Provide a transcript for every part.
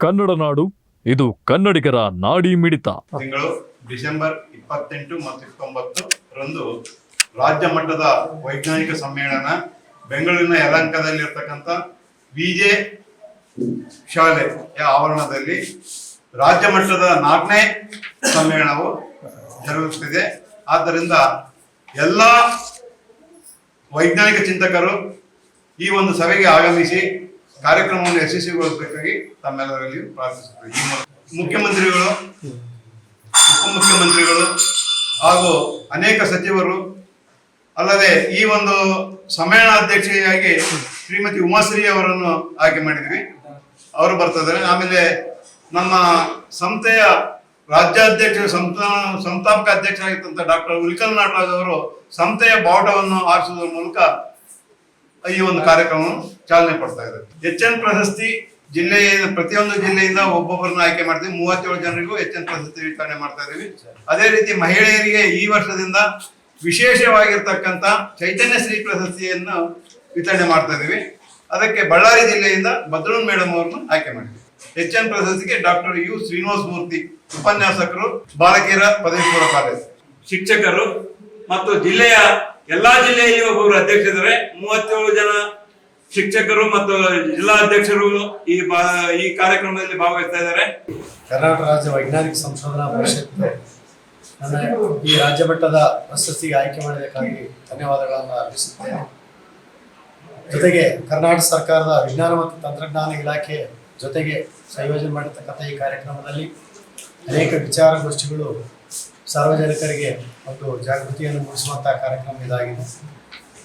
ಕನ್ನಡ ನಾಡು, ಇದು ಕನ್ನಡಿಗರ ನಾಡಿ ಮಿಡಿತ. ತಿಂಗಳು ಡಿಸೆಂಬರ್ ಇಪ್ಪತ್ತೆಂಟು ಮತ್ತು ಇಪ್ಪತ್ತೊಂಬತ್ತು ರಂದು ರಾಜ್ಯ ಮಟ್ಟದ ವೈಜ್ಞಾನಿಕ ಸಮ್ಮೇಳನ ಬೆಂಗಳೂರಿನ ಯಲಹಂಕದಲ್ಲಿರ್ತಕ್ಕಂಥ ವಿಜೆ ಶಾಲೆಯ ಆವರಣದಲ್ಲಿ ರಾಜ್ಯ ಮಟ್ಟದ ನಾಲ್ಕನೇ ಸಮ್ಮೇಳನವು ಜರುಗುತ್ತಿದೆ. ಆದ್ದರಿಂದ ಎಲ್ಲ ವೈಜ್ಞಾನಿಕ ಚಿಂತಕರು ಈ ಒಂದು ಸಭೆಗೆ ಆಗಮಿಸಿ ಕಾರ್ಯಕ್ರಮವನ್ನು ಯಶಸ್ವಿಗೊಳಿಸಬೇಕಾಗಿ ತಮ್ಮೆಲ್ಲರಲ್ಲಿ ಪ್ರಾರ್ಥಿಸುತ್ತೇವೆ. ಮುಖ್ಯಮಂತ್ರಿಗಳು, ಉಪಮುಖ್ಯಮಂತ್ರಿಗಳು ಹಾಗೂ ಅನೇಕ ಸಚಿವರು, ಅಲ್ಲದೆ ಈ ಒಂದು ಸಮ್ಮೇಳನಾಧ್ಯಕ್ಷೆಯಾಗಿ ಶ್ರೀಮತಿ ಉಮಾಶ್ರೀ ಅವರನ್ನು ಆಯ್ಕೆ ಮಾಡಿದ್ವಿ. ಅವರು ಬರ್ತಿದ್ದಾರೆ ಆಮೇಲೆ ನಮ್ಮ ಸಂಸ್ಥೆಯ ರಾಜ್ಯಾಧ್ಯಕ್ಷ ಸಂತಾ ಸಂತಾಪಕ ಅಧ್ಯಕ್ಷರಾಗಿದ್ದಂಥ ಡಾಕ್ಟರ್ ಉಲ್ಕಲ್ ನಾಟರಾಜ್ ಅವರು ಸಂಸ್ಥೆಯ ಬಾವುಟವನ್ನು ಆರಿಸುವುದರ ಮೂಲಕ ಈ ಒಂದು ಕಾರ್ಯಕ್ರಮವನ್ನು ಚಾಲನೆ ಪಡ್ತಾ ಇದೆ ಎಚ್ ಎನ್ ಪ್ರಶಸ್ತಿ ಜಿಲ್ಲೆಯ ಪ್ರತಿಯೊಂದು ಜಿಲ್ಲೆಯಿಂದ ಒಬ್ಬೊಬ್ಬರನ್ನ ಆಯ್ಕೆ ಮಾಡ್ತೀವಿ. ಮೂವತ್ತೇಳು ಜನರಿಗೂ ಎಚ್ ಎನ್ ಪ್ರಶಸ್ತಿ ವಿತರಣೆ ಮಾಡ್ತಾ ಇದೀವಿ ಅದೇ ರೀತಿ ಮಹಿಳೆಯರಿಗೆ ಈ ವರ್ಷದಿಂದ ವಿಶೇಷವಾಗಿರ್ತಕ್ಕಂಥ ಚೈತನ್ಯ ಶ್ರೀ ಪ್ರಶಸ್ತಿಯನ್ನು ವಿತರಣೆ ಮಾಡ್ತಾ ಇದೀವಿ ಅದಕ್ಕೆ ಬಳ್ಳಾರಿ ಜಿಲ್ಲೆಯಿಂದ ಭದ್ರನ್ ಮೇಡಮ್ ಅವರನ್ನು ಆಯ್ಕೆ ಮಾಡಿದ್ವಿ ಎಚ್ ಎನ್ ಪ್ರಶಸ್ತಿಗೆ ಡಾಕ್ಟರ್ ಯು ಶ್ರೀನಿವಾಸ ಮೂರ್ತಿ ಉಪನ್ಯಾಸಕರು, ಬಾಲಕಿಯರ ಪದವಿ ಪೂರ್ವ ಕಾಲೇಜು. ಶಿಕ್ಷಕರು ಮತ್ತು ಜಿಲ್ಲೆಯ ಎಲ್ಲಾ ಜಿಲ್ಲೆಯಲ್ಲಿ ಒಬ್ಬೊಬ್ಬರು ಅಧ್ಯಕ್ಷರಿದ್ದಾರೆ. ಮೂವತ್ತೇಳು ಜನ ಶಿಕ್ಷಕರು ಮತ್ತು ಜಿಲ್ಲಾ ಅಧ್ಯಕ್ಷರು ಈ ಈ ಕಾರ್ಯಕ್ರಮದಲ್ಲಿ ಭಾಗವಹಿಸ್ತಾ ಇದ್ದಾರೆ. ಕರ್ನಾಟಕ ರಾಜ್ಯ ವೈಜ್ಞಾನಿಕ ಸಂಶೋಧನಾ ಪರಿಷತ್ ನನ್ನ ಈ ರಾಜ್ಯ ಮಟ್ಟದ ಪ್ರಶಸ್ತಿಗೆ ಆಯ್ಕೆ ಮಾಡಬೇಕಾಗಿ ಧನ್ಯವಾದಗಳನ್ನು ಅರ್ಪಿಸುತ್ತೇನೆ. ಜೊತೆಗೆ ಕರ್ನಾಟಕ ಸರ್ಕಾರದ ವಿಜ್ಞಾನ ಮತ್ತು ತಂತ್ರಜ್ಞಾನ ಇಲಾಖೆ ಜೊತೆಗೆ ಸಂಯೋಜನೆ ಮಾಡಿರ್ತಕ್ಕಂಥ ಈ ಕಾರ್ಯಕ್ರಮದಲ್ಲಿ ಅನೇಕ ವಿಚಾರಗೋಷ್ಠಿಗಳು ಸಾರ್ವಜನಿಕರಿಗೆ ಒಂದು ಜಾಗೃತಿಯನ್ನು ಮೂಡಿಸುವಂತಹ ಕಾರ್ಯಕ್ರಮ ಇದಾಗಿದೆ.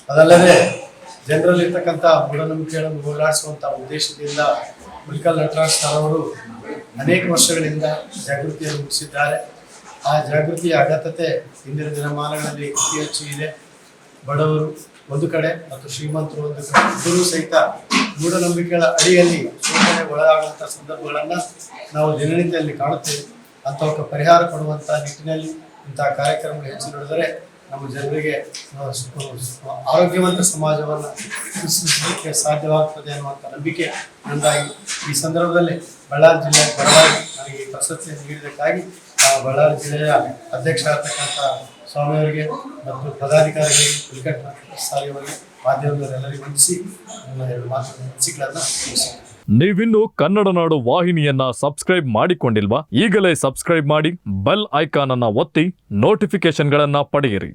ಅದಲ್ಲದೆ ಜನರಲ್ಲಿರ್ತಕ್ಕಂಥ ಮೂಢನಂಬಿಕೆಗಳನ್ನು ಹೋರಾಡಿಸುವಂತಹ ಉದ್ದೇಶದಿಂದ ಮುಲ್ಕಲ್ ನಟರಾಜ್ ಸರ್ ಅವರು ಅನೇಕ ವರ್ಷಗಳಿಂದ ಜಾಗೃತಿಯನ್ನು ಮೂಡಿಸಿದ್ದಾರೆ. ಆ ಜಾಗೃತಿಯ ಅಗತ್ಯತೆ ಇಂದಿನ ದಿನಮಾನಗಳಲ್ಲಿ ಅತಿ ಹೆಚ್ಚು ಇದೆ. ಬಡವರು ಒಂದು ಕಡೆ ಮತ್ತು ಶ್ರೀಮಂತರು ಒಂದು ಕಡೆ ಇಬ್ಬರೂ ಸಹಿತ ಮೂಢನಂಬಿಕೆಗಳ ಅಡಿಯಲ್ಲಿ ಶೋಧನೆ ಒಳಗಾಗುವಂಥ ಸಂದರ್ಭಗಳನ್ನು ನಾವು ದಿನನಿತ್ಯದಲ್ಲಿ ಕಾಣುತ್ತೇವೆ. ಅಂಥವಕ್ಕೆ ಪರಿಹಾರ ಕೊಡುವಂಥ ನಿಟ್ಟಿನಲ್ಲಿ ಇಂತಹ ಕಾರ್ಯಕ್ರಮಗಳು ಹೆಚ್ಚು ನಡೆದರೆ ನಮ್ಮ ಜನರಿಗೆ ಆರೋಗ್ಯವಂತ ಸಮಾಜವನ್ನು ಸೃಷ್ಟಿಸಲಿಕ್ಕೆ ಸಾಧ್ಯವಾಗ್ತದೆ ಅನ್ನುವಂಥ ನಂಬಿಕೆ ನನ್ನದಾಗಿ ಈ ಸಂದರ್ಭದಲ್ಲಿ ಬಳ್ಳಾರಿ ಜಿಲ್ಲೆಯ ಪರವಾಗಿ ನನಗೆ ಪ್ರಶಸ್ತಿ ನೀಡಿದ್ದಕ್ಕಾಗಿ ಬಳ್ಳಾರಿ ಜಿಲ್ಲೆಯ ಅಧ್ಯಕ್ಷ ಆಗ್ತಕ್ಕಂಥ ಸ್ವಾಮಿಯವರಿಗೆ ಮತ್ತು ಪದಾಧಿಕಾರಿಗಳಿಗೆ ವೆಂಕಟ ಸಾರಿ ಅವರಿಗೆ ಮಾಧ್ಯಮದವರೆಲ್ಲರಿಗೂ ವಂದಿಸಿ ನನ್ನ ಎರಡು ಮಾತು ಅನಿಸಿಕೆಗಳನ್ನು ಮುಗಿಸುತ್ತೇನೆ ನೀವಿನ್ನು ಕನ್ನಡ ನಾಡು ವಾಹಿನಿಯನ್ನ ಸಬ್ಸ್ಕ್ರೈಬ್ ಮಾಡಿಕೊಂಡಿಲ್ವಾ? ಈಗಲೇ ಸಬ್ಸ್ಕ್ರೈಬ್ ಮಾಡಿ, ಬೆಲ್ ಐಕಾನ್ ಅನ್ನ ಒತ್ತಿ ನೋಟಿಫಿಕೇಶನ್ಗಳನ್ನ ಪಡೆಯಿರಿ.